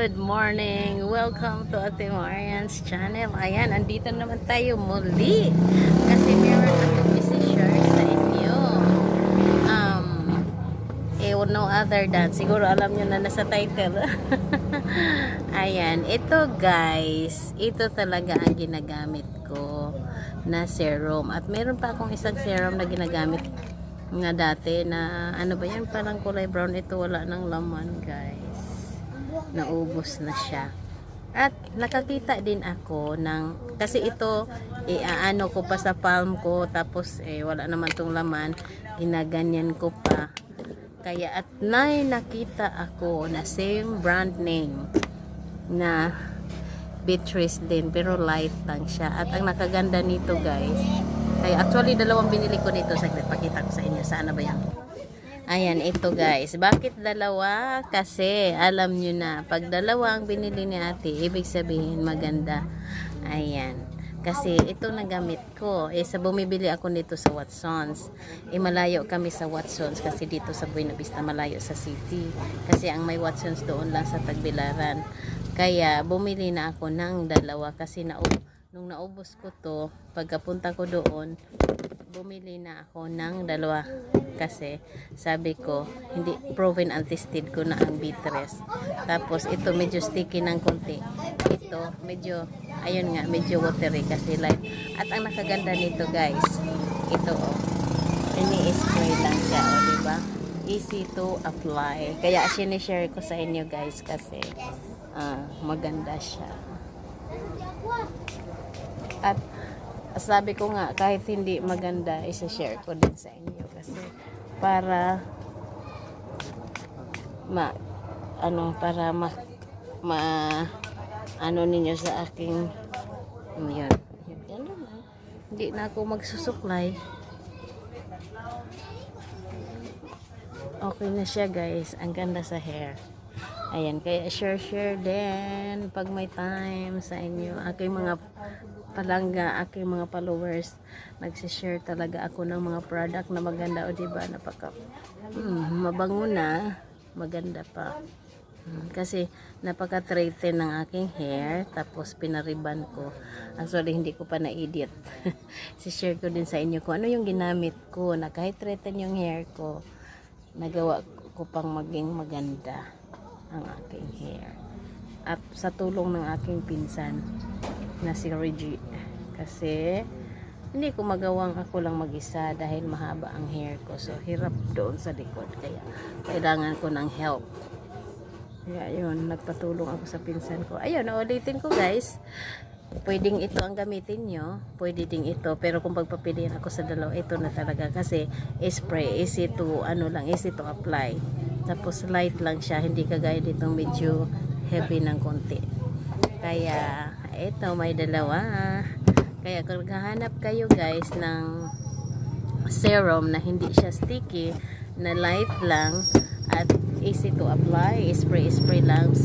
Good morning! Welcome to Ate Marian's channel. Ayan, andito naman tayo muli. Kasi meron akong i-share sa inyo. Um, eh, no other than, siguro alam nyo na nasa title. Ayan, ito guys, ito talaga ang ginagamit ko na serum. At meron pa akong isang serum na ginagamit nga dati na ano ba yan parang kulay brown ito wala ng laman guys naubos na siya. At nakakita din ako ng kasi ito iaano ko pa sa palm ko tapos eh wala naman tong laman ginaganyan ko pa. Kaya at nay nakita ako na same brand name na Beatrice din pero light lang siya. At ang nakaganda nito guys ay actually dalawang binili ko nito. Saglit pakita ko sa inyo. Sana ba yan Ayan, ito guys. Bakit dalawa? Kasi, alam nyo na, pag dalawa ang binili ni ate, ibig sabihin maganda. Ayan. Kasi, ito na gamit ko. Eh, sa bumibili ako nito sa Watsons. Eh, malayo kami sa Watsons kasi dito sa Buena Vista, malayo sa city. Kasi, ang may Watsons doon lang sa Tagbilaran. Kaya, bumili na ako ng dalawa kasi na nung naubos ko to, pagkapunta ko doon, bumili na ako ng dalawa kasi sabi ko hindi proven and tested ko na ang bitres tapos ito medyo sticky ng konti. Ito medyo ayun nga medyo watery kasi light. At ang nakaganda nito guys ito oh. Ini-spray lang siya oh di ba easy to apply. Kaya sinishare ko sa inyo guys kasi ah, maganda siya. At sabi ko nga kahit hindi maganda isa-share ko din sa inyo kasi para ma ano para ma, ma ano ninyo sa aking um, yun? Lang hindi na ako magsusuklay. Okay na siya guys. Ang ganda sa hair. Ayan kaya share share din pag may time sa inyo. Aking mga palangga aking mga followers. Nagsishare talaga ako ng mga product na maganda o diba? Napaka hmm, mabango na. Maganda pa. Hmm, kasi napaka threaten ng aking hair tapos pinariban ko. Actually hindi ko pa na-edit. Si-share ko din sa inyo kung ano yung ginamit ko na kahit threaten yung hair ko nagawa ko pang maging maganda ang aking hair. At sa tulong ng aking pinsan na si Reggie. Kasi hindi ko magawang ako lang mag-isa dahil mahaba ang hair ko. So hirap doon sa likod. Kaya kailangan ko ng help. Kaya yun nagpatulong ako sa pinsan ko. Ayun naulitin ko guys. Pwedeng ito ang gamitin nyo. Pwede ding ito. Pero kung pagpapiliin ako sa dalawa ito na talaga. Kasi spray easy to ano lang easy to apply. Tapos light lang siya. Hindi kagaya ditong medyo heavy ng konti. Kaya ito may dalawa. Kaya kung hahanap kayo guys ng serum na hindi siya sticky na light lang at easy to apply spray spray lang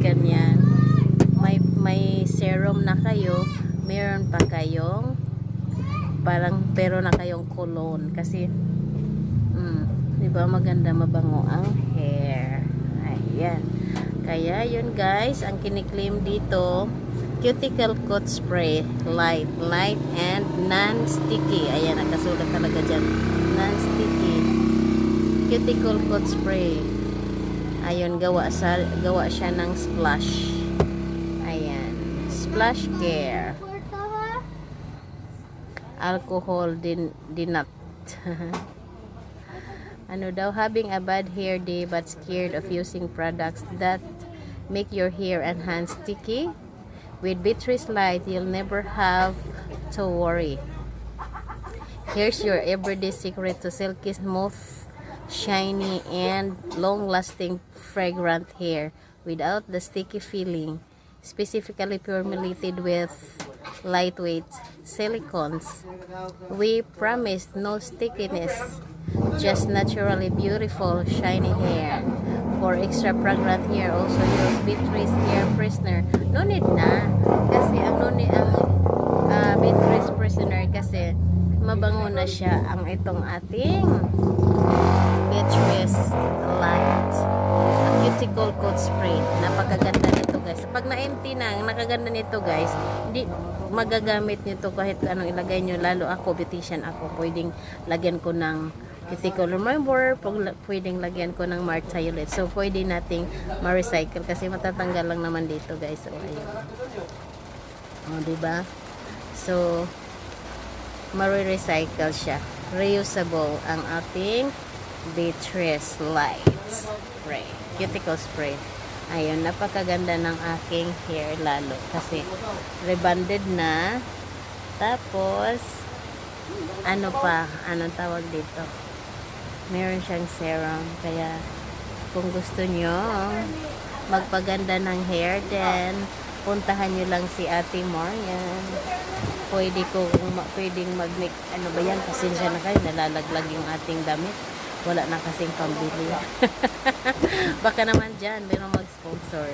ganyan. May may serum na kayo meron pa kayong parang pero na kayong cologne. Kasi mm, di ba maganda mabango ang hair? Ayan kaya yun guys ang kiniklaim dito cuticle coat spray light light and non-sticky. Ayan nakasulat talaga dyan. Non-sticky. Cuticle coat spray. Ayun gawa sa gawa siya ng splash. Ayan. Splash care. Alcohol din dinat ano daw having a bad hair day but scared of using products that make your hair and hands sticky. With Beatrice Light you'll never have to worry. Here's your everyday secret to silky smooth shiny and long-lasting fragrant hair without the sticky feeling. Specifically formulated with lightweight silicones. We promise no stickiness just naturally beautiful shiny hair for extra fragrant hair also use Beatrice hair freshener no need na kasi ang no need ang uh, Beatrice freshener kasi mabango na siya ang itong ating Beatrice light ang cuticle coat spray. Napakaganda nito guys. Pag na-empty na, ang nakaganda nito guys, hindi magagamit nito kahit anong ilagay nyo. Lalo ako, beautician ako, pwedeng lagyan ko ng cuticle remover, pag- pwedeng lagyan ko ng martiolet. So, pwede nating ma-recycle kasi matatanggal lang naman dito guys. So, ayun. O, diba? So, ma-recycle siya. Reusable ang ating Beatrice Lights Spray. Cuticle spray. Ayun, napakaganda ng aking hair lalo. Kasi, rebonded na. Tapos, ano pa, anong tawag dito? Meron siyang serum. Kaya, kung gusto nyo magpaganda ng hair, then, puntahan nyo lang si Ate Marian. Pwede ko, pwedeng mag-make, ano ba yan, pasensya na kayo, nalalaglag yung ating damit. Wala na kasing pambili. Baka naman dyan, meron mag-sponsor.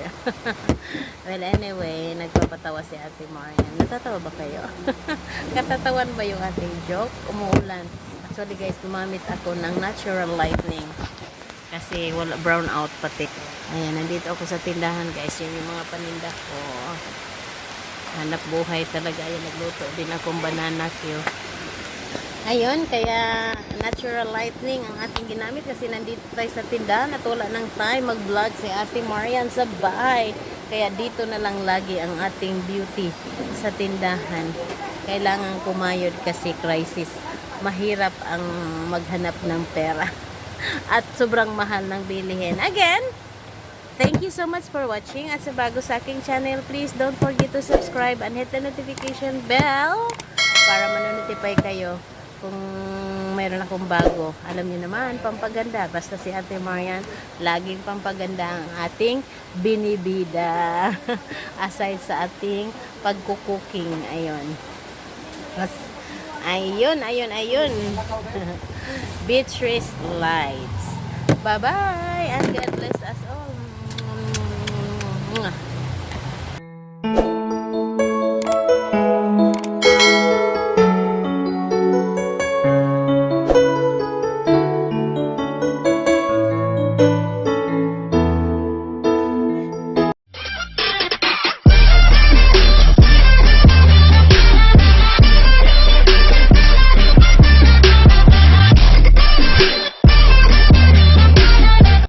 well, anyway, nagpapatawa si Ate Marian. Natatawa ba kayo? Katatawan ba yung ating joke? Umuulan. Actually guys, gumamit ako ng natural lightning. Kasi wala brown out pati. Ayan, nandito ako sa tindahan guys. Yung, yung mga paninda ko. Hanap buhay talaga. Ayan, nagluto din akong banana cue. Ayun, kaya natural lightning ang ating ginamit kasi nandito tayo sa tindahan at wala ng time mag-vlog si Ate Marian sa bahay. Kaya dito na lang lagi ang ating beauty sa tindahan. Kailangan kumayod kasi crisis. Mahirap ang maghanap ng pera. At sobrang mahal ng bilihin. Again, Thank you so much for watching. At sa bago sa aking channel, please don't forget to subscribe and hit the notification bell para manonotify kayo kung mayroon akong bago. Alam niyo naman, pampaganda. Basta si Ate Marian, laging pampaganda ang ating binibida. Aside sa ating pagkukuking. Ayun. Mas, ayun, ayun, ayun. Beatrice Lights. Bye-bye and God bless us all.